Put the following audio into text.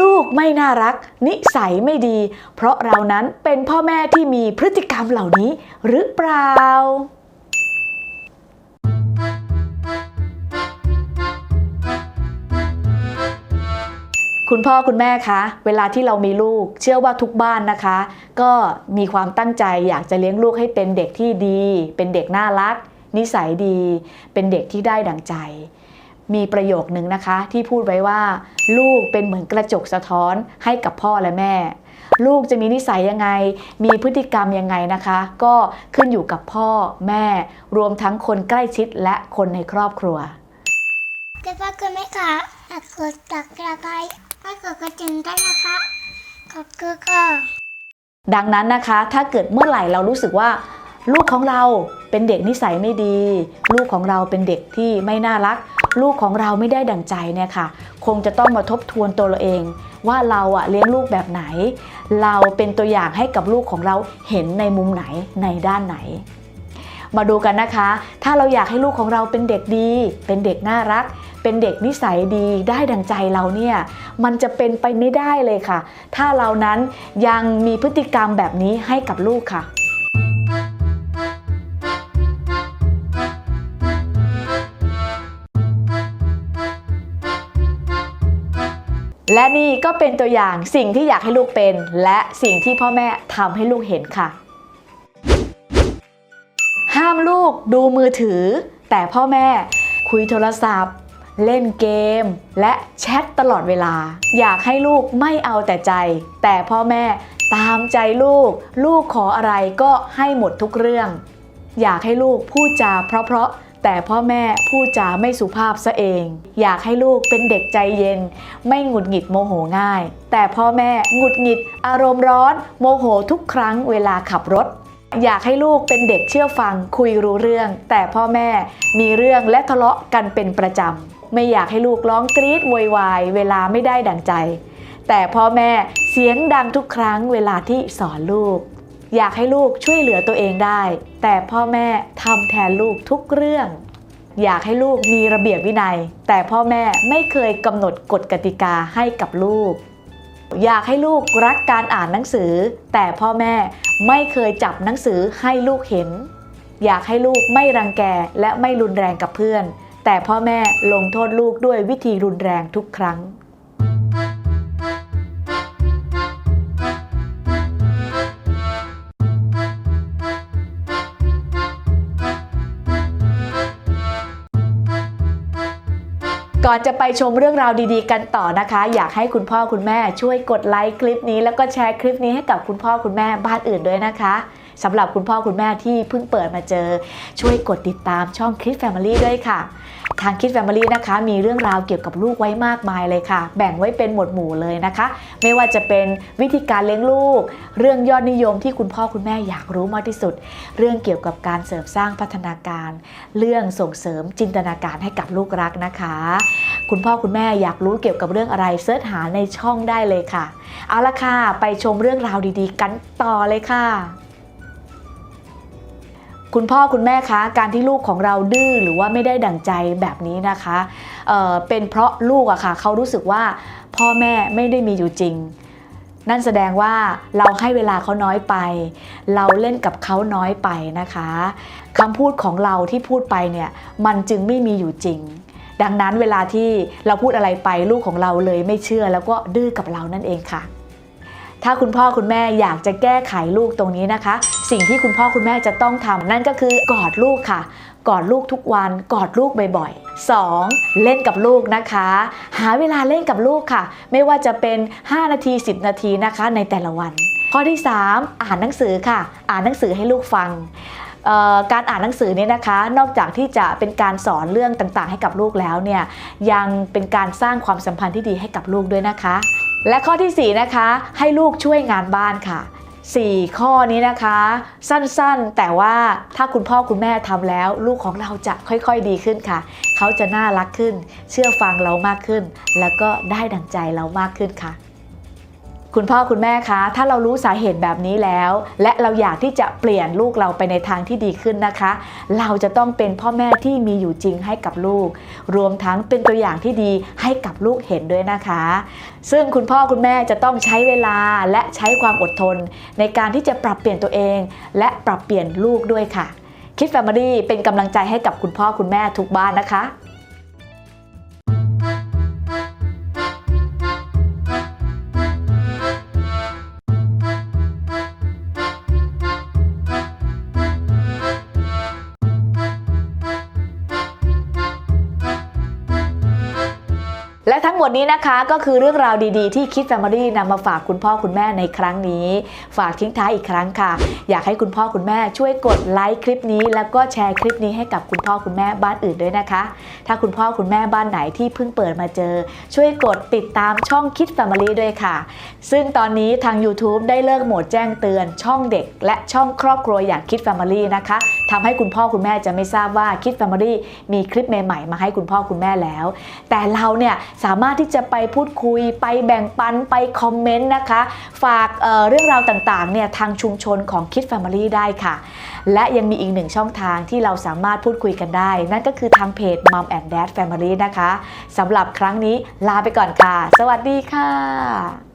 ลูกไม่น่ารัก นิสัยไม่ดี เพราะเรานั้นเป็นพ่อแม่ที่มีพฤติกรรมเหล่านี้หรือเปล่าคุณพ่อคุณแม่คะเวลาที่เรามีลูก เชื่อว่าทุกบ้านนะคะ ก็มีความตั้งใจอยากจะเลี้ยงลูกให้เป็นเด็กที่ดี เป็นเด็กน่ารัก นิสัยดี เป็นเด็กที่ได้ดั่งใจ มีประโยคนึงนะคะ ที่พูดไว้ว่า ลูกเป็นเหมือนกระจกสะท้อนให้กับพ่อและแม่ ลูกจะมีนิสัยยังไง มีพฤติกรรมยังไงนะคะ ก็ขึ้นอยู่กับพ่อแม่ รวมทั้งคนใกล้ชิดและคนในครอบครัวคุณพ่อคุณแม่คะฝากกดตักกระไคร้ฝากกดกระดิ่งด้วยนะคะขอบคุณค่ะดังนั้นนะคะ ถ้าเกิดเมื่อไหร่เรารู้สึกว่าลูกของเราเป็นเด็กนิสัยไม่ดี ลูกของเราเป็นเด็กที่ไม่น่ารัก ลูกของเราไม่ได้ดั่งใจเนี่ยค่ะ คงจะต้องมาทบทวนตัวเราเอง ว่าเราอะเลี้ยงลูกแบบไหน เราเป็นตัวอย่างให้กับลูกของเราเห็นในมุมไหนในด้านไหน มาดูกันนะคะ ถ้าเราอยากให้ลูกของเราเป็นเด็กดี เป็นเด็กน่ารัก เป็นเด็กนิสัยดีได้ดังใจเราเนี่ยมันจะเป็นไปไม่ได้เลยค่ะ ถ้าเรานั้นยังมีพฤติกรรมแบบนี้ให้กับลูกค่ะ และนี่ก็เป็นตัวอย่างสิ่งที่อยากให้ลูกเป็น และสิ่งที่พ่อแม่ทำให้ลูกเห็นค่ะ ห้ามลูกดูมือถือ แต่พ่อแม่คุยโทรศัพท์ เล่นเกม และแชทตลอดเวลา อยากให้ลูกไม่เอาแต่ใจ แต่พ่อแม่ตามใจลูก ลูกขออะไรก็ให้หมดทุกเรื่อง อยากให้ลูกพูดจาเพราะๆ แต่พ่อแม่พูดจาไม่สุภาพซะเอง อยากให้ลูกเป็นเด็กใจเย็น ไม่หงุดหงิดโมโหง่าย แต่พ่อแม่หงุดหงิดอารมณ์ร้อน โมโหทุกครั้งเวลาขับรถ อยากให้ลูกเป็นเด็กเชื่อฟังคุยรู้เรื่อง แต่พ่อแม่มีเรื่องและทะเลาะกันเป็นประจำไม่อยากให้ลูกร้องกรี๊ดโวยวายเวลาไม่ได้ดั่งใจ แต่พ่อแม่เสียงดังทุกครั้งเวลาที่สอนลูก อยากให้ลูกช่วยเหลือตัวเองได้ แต่พ่อแม่ทำแทนลูกทุกเรื่อง อยากให้ลูกมีระเบียบวินัย แต่พ่อแม่ไม่เคยกำหนดกฎกติกาให้กับลูก อยากให้ลูกรักการอ่านหนังสือ แต่พ่อแม่ไม่เคยจับหนังสือให้ลูกเห็น อยากให้ลูกไม่รังแกและไม่รุนแรงกับเพื่อน แต่พ่อแม่ลงโทษลูกด้วยวิธีรุนแรงทุกครั้ง ก่อนจะไปชมเรื่องราวดีๆ กันต่อนะคะ อยากให้คุณพ่อคุณแม่ช่วยกดไลค์คลิปนี้ แล้วก็แชร์คลิปนี้ให้กับคุณพ่อคุณแม่บ้านอื่นด้วยนะคะสำหรับคุณพ่อคุณแม่ที่เพิ่งเปิดมาเจอ ช่วยกดติดตามช่องคิดแฟมิลี่ด้วยค่ะ ทางคิดแฟมิลี่นะคะ มีเรื่องราวเกี่ยวกับลูกไว้มากมายเลยค่ะ แบ่งไว้เป็นหมวดหมู่เลยนะคะ ไม่ว่าจะเป็นวิธีการเลี้ยงลูก เรื่องยอดนิยมที่คุณพ่อคุณแม่อยากรู้มากที่สุด เรื่องเกี่ยวกับการเสริมสร้างพัฒนาการ เรื่องส่งเสริมจินตนาการให้กับลูกรักนะคะ คุณพ่อคุณแม่อยากรู้เกี่ยวกับเรื่องอะไรเสิร์ชหาในช่องได้เลยค่ะ เอาละค่ะ ไปชมเรื่องราวดีๆ กันต่อเลยค่ะคุณพ่อคุณแม่คะการที่ลูกของเราดื้อหรือว่าไม่ได้ดั่งใจแบบนี้นะคะเเป็นเพราะลูกอะค่ะเขารู้สึกว่าพ่อแม่ไม่ได้มีอยู่จริง นั่นแสดงว่าเราให้เวลาเขาน้อยไป เราเล่นกับเขาน้อยไปนะคะคำพูดของเราที่พูดไปเนี่ยมันจึงไม่มีอยู่จริง ดังนั้นเวลาที่เราพูดอะไรไปลูกของเราเลยไม่เชื่อ แล้วก็ดื้อกับเรานั่นเองค่ะ ถ้าคุณพ่อคุณแม่อยากจะแก้ไขลูกตรงนี้นะคะ สิ่งที่คุณพ่อคุณแม่จะต้องทำนั่นก็คือกอดลูกค่ะกอดลูกทุกวันกอดลูกบ่อยๆ 2. เล่นกับลูกนะคะ หาเวลาเล่นกับลูกค่ะ ไม่ว่าจะเป็น 5 นาที 10 นาทีนะคะในแต่ละวัน ข้อที่ 3 อ่านหนังสือค่ะ อ่านหนังสือให้ลูกฟัง การอ่านหนังสือเนี่ยนะคะ นอกจากที่จะเป็นการสอนเรื่องต่างๆ ให้กับลูกแล้วเนี่ยยังเป็นการสร้างความสัมพันธ์ที่ดีให้กับลูกด้วยนะคะ และข้อที่ 4 นะคะ ให้ลูกช่วยงานบ้านค่ะ4 ข้อนี้นะคะ สั้นๆ แต่ว่าถ้าคุณพ่อคุณแม่ทำแล้ว ลูกของเราจะค่อยๆดีขึ้นค่ะ เขาจะน่ารักขึ้น เชื่อฟังเรามากขึ้น แล้วก็ได้ดังใจเรามากขึ้นค่ะ คุณพ่อคุณแม่คะ ถ้าเรารู้สาเหตุแบบนี้แล้ว และเราอยากที่จะเปลี่ยนลูกเราไปในทางที่ดีขึ้นนะคะ เราจะต้องเป็นพ่อแม่ที่มีอยู่จริงให้กับลูก รวมทั้งเป็นตัวอย่างที่ดีให้กับลูกเห็นด้วยนะคะ ซึ่งคุณพ่อคุณแม่จะต้องใช้เวลาและใช้ความอดทน ในการที่จะปรับเปลี่ยนตัวเอง และปรับเปลี่ยนลูกด้วยค่ะคิดแฟมิลี่เป็นกำลังใจให้กับคุณพ่อคุณแม่ทุกบ้านนะคะ และทั้งหมดนี้นะคะก็คือเรื่องราวดีๆ ที่คิดแฟมิลี่นำมาฝากคุณพ่อคุณแม่ในครั้งนี้ ฝากทิ้งท้ายอีกครั้งค่ะ อยากให้คุณพ่อคุณแม่ช่วยกดไลค์คลิปนี้ แล้วก็แชร์คลิปนี้ให้กับคุณพ่อคุณแม่บ้านอื่นด้วยนะคะ ถ้าคุณพ่อคุณแม่บ้านไหนที่เพิ่งเปิดมาเจอ ช่วยกดติดตามช่องคิดแฟมิลี่ด้วยค่ะ ซึ่งตอนนี้ทาง YouTube ได้เลิกโหมดแจ้งเตือน ช่องเด็ก และช่องครอบครัวอย่างคิดแฟมิลี่นะคะทำให้คุณพ่อคุณแม่จะไม่ทราบว่าคิดแฟมิลี่มีคลิปใหม่ๆมาให้คุณพ่อคุณแม่แล้ว แต่เราเนี่ยสามารถที่จะไปพูดคุยไปแบ่งปันไปคอมเมนต์นะคะ ฝากเเรื่องราวต่างๆเนี่ยทางชุมชนของคิดแฟมิลี่ได้ค่ะ และยังมีอีกหนึ่งช่องทางที่เราสามารถพูดคุยกันได้ นั่นก็คือทางเพจ Mom and Dad Family นะคะสำหรับครั้งนี้ลาไปก่อนค่ะ สวัสดีค่ะ